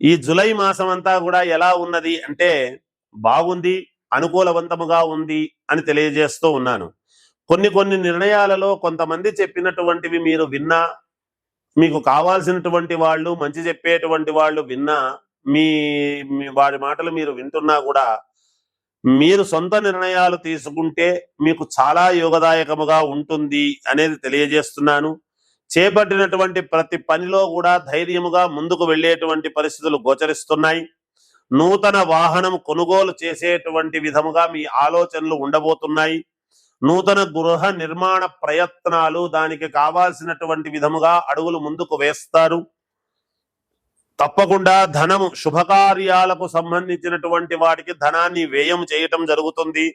ఈ జులై మాసం అంతా కూడా ఎలా ఉన్నది అంటే బాగుంది అనుకూలవంతముగా ఉంది అని తెలియజేస్తూ ఉన్నాను. కొన్ని కొన్ని నిర్ణయాలలో కొంతమంది చెప్పినటువంటివి మీరు విన్నా మీకు కావాల్సినటువంటి వాళ్ళు మంచి చెప్పేటువంటి వాళ్ళు విన్నా మీ వారి మాటలు మీరు వింటున్నా కూడా మీరు సొంత నిర్ణయాలు తీసుకుంటే మీకు చాలా యోగదాయకముగా ఉంటుంది అనేది తెలియజేస్తున్నాను. చేపట్టినటువంటి ప్రతి పనిలో కూడా ధైర్యముగా ముందుకు వెళ్ళేటువంటి పరిస్థితులు గోచరిస్తున్నాయి. నూతన వాహనం కొనుగోలు చేసేటువంటి విధముగా మీ ఆలోచనలు ఉండబోతున్నాయి. నూతన గృహ నిర్మాణ ప్రయత్నాలు దానికి కావాల్సినటువంటి విధముగా అడుగులు ముందుకు వేస్తారు. తప్పకుండా ధనము శుభకార్యాలకు సంబంధించినటువంటి వాటికి ధనాన్ని వ్యయం చేయటం జరుగుతుంది.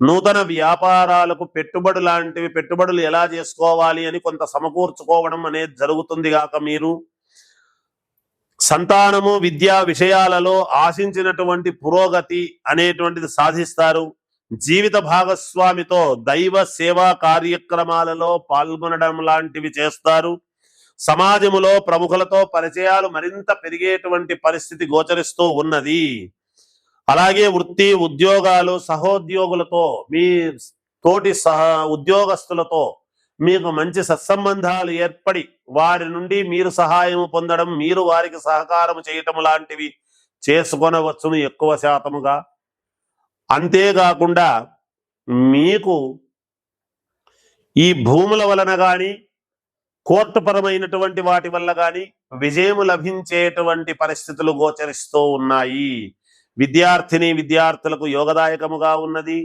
నూతన వ్యాపారాలకు పెట్టుబడి లాంటివి పెట్టుబడులు ఎలా చేసుకోవాలి అని కొంత సమకూర్చుకోవడం అనేది జరుగుతుంది గాక మీరు. సంతానము విద్యా విషయాలలో ఆశించినటువంటి పురోగతి అనేటువంటిది సాధిస్తారు. జీవిత భాగస్వామితో దైవ సేవా కార్యక్రమాలలో పాల్గొనడం లాంటివి చేస్తారు. సమాజములో ప్రముఖులతో పరిచయాలు మరింత పెరిగేటువంటి పరిస్థితి గోచరిస్తూ ఉన్నది. అలాగే వృత్తి ఉద్యోగాలు సహోద్యోగులతో మీ తోటి సహ ఉద్యోగస్తులతో మీకు మంచి సత్సంబంధాలు ఏర్పడి వారి నుండి మీరు సహాయం పొందడం మీరు వారికి సహకారం చేయటం లాంటివి చేసుకొనవచ్చును ఎక్కువ శాతముగా. అంతేకాకుండా మీకు ఈ భూముల వలన కానీ కోర్టుపరమైనటువంటి వాటి వల్ల కానీ విజయము లభించేటువంటి పరిస్థితులు గోచరిస్తూ ఉన్నాయి. విద్యార్థిని విద్యార్థులకు యోగదాయకముగా ఉన్నది.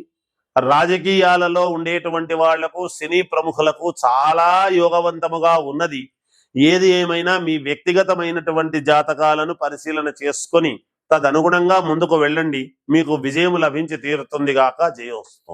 రాజకీయాలలో ఉండేటువంటి వాళ్ళకు సినీ ప్రముఖులకు చాలా యోగవంతముగా ఉన్నది. ఏది ఏమైనా మీ వ్యక్తిగతమైనటువంటి జాతకాలను పరిశీలన చేసుకొని తదనుగుణంగా ముందుకు వెళ్ళండి. మీకు విజయం లభించి తీరుతుందిగాక జయోస్తు